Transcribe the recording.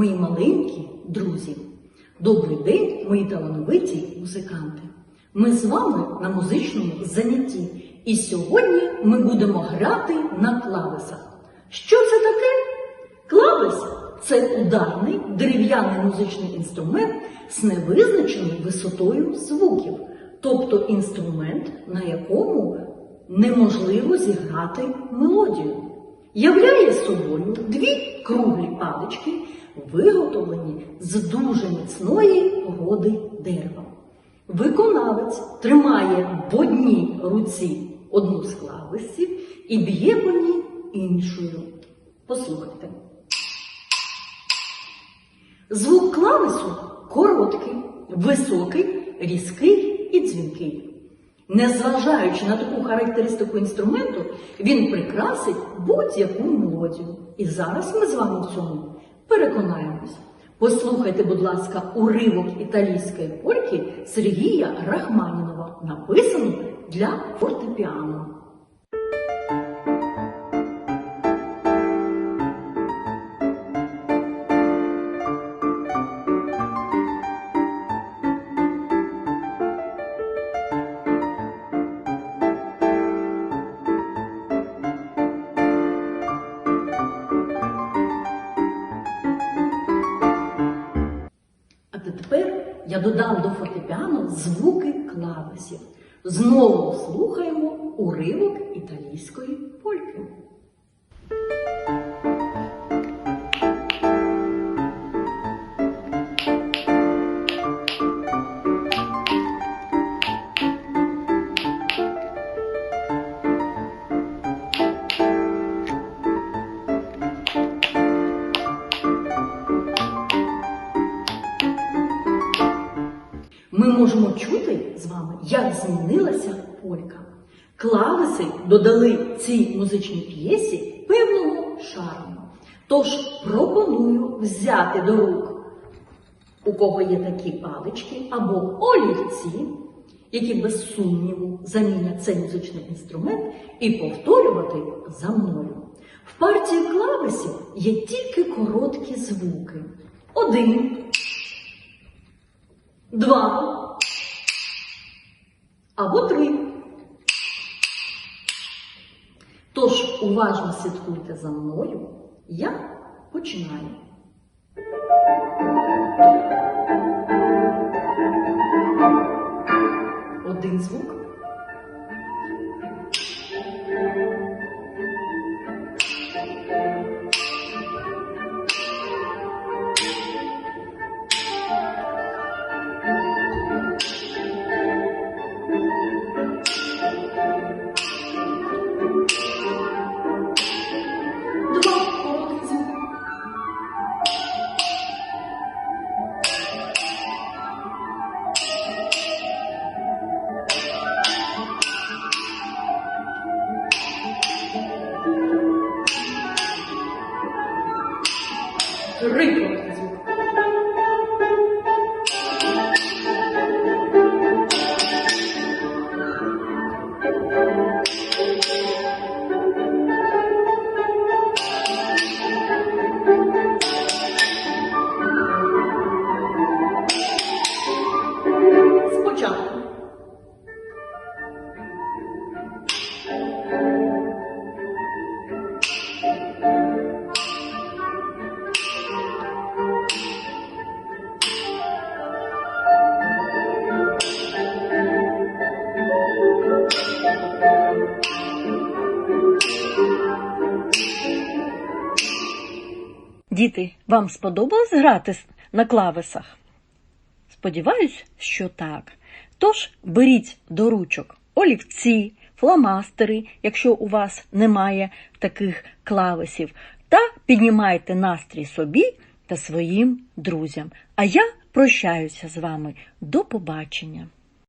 мої маленькі друзі. Добрий день, мої талановиті музиканти. Ми з вами на музичному занятті. І сьогодні ми будемо грати на клавесах. Що це таке? Клавес це ударний дерев'яний музичний інструмент з невизначеною висотою звуків, тобто інструмент, на якому неможливо зіграти мелодію. Являє собою дві круглі палички, виготовлені з дуже міцної породи дерева. Виконавець тримає в одній руці одну з клавесів і б'є по ній іншою. Послухайте. Звук клавесу короткий, високий, різкий і дзвінкий. Незважаючи на таку характеристику інструменту, він прикрасить будь-яку мелодію. І зараз ми з вами в цьому переконаємось. Послухайте, будь ласка, уривок італійської польки Сергія Рахманінова, написаний для фортепіано. Я додам до фортепіано звуки клавесів. Знову слухаємо уривок італійської Ми можемо чути з вами, як змінилася полька. Клавеси додали цій музичній п'єсі певного шарму. Тож пропоную взяти до рук, у кого є такі палички або олівці, які без сумніву замінять цей музичний інструмент, і повторювати за мною. В партії клавесів є тільки короткі звуки. Один два або три. Тож уважно слідкуйте за мною. Я починаю. Один звук. Три Діти, вам сподобалось грати на клавесах? Сподіваюсь, що так. Тож беріть до ручок олівці, фломастери, якщо у вас немає таких клавесів, та піднімайте настрій собі та своїм друзям. А я прощаюся з вами. До побачення!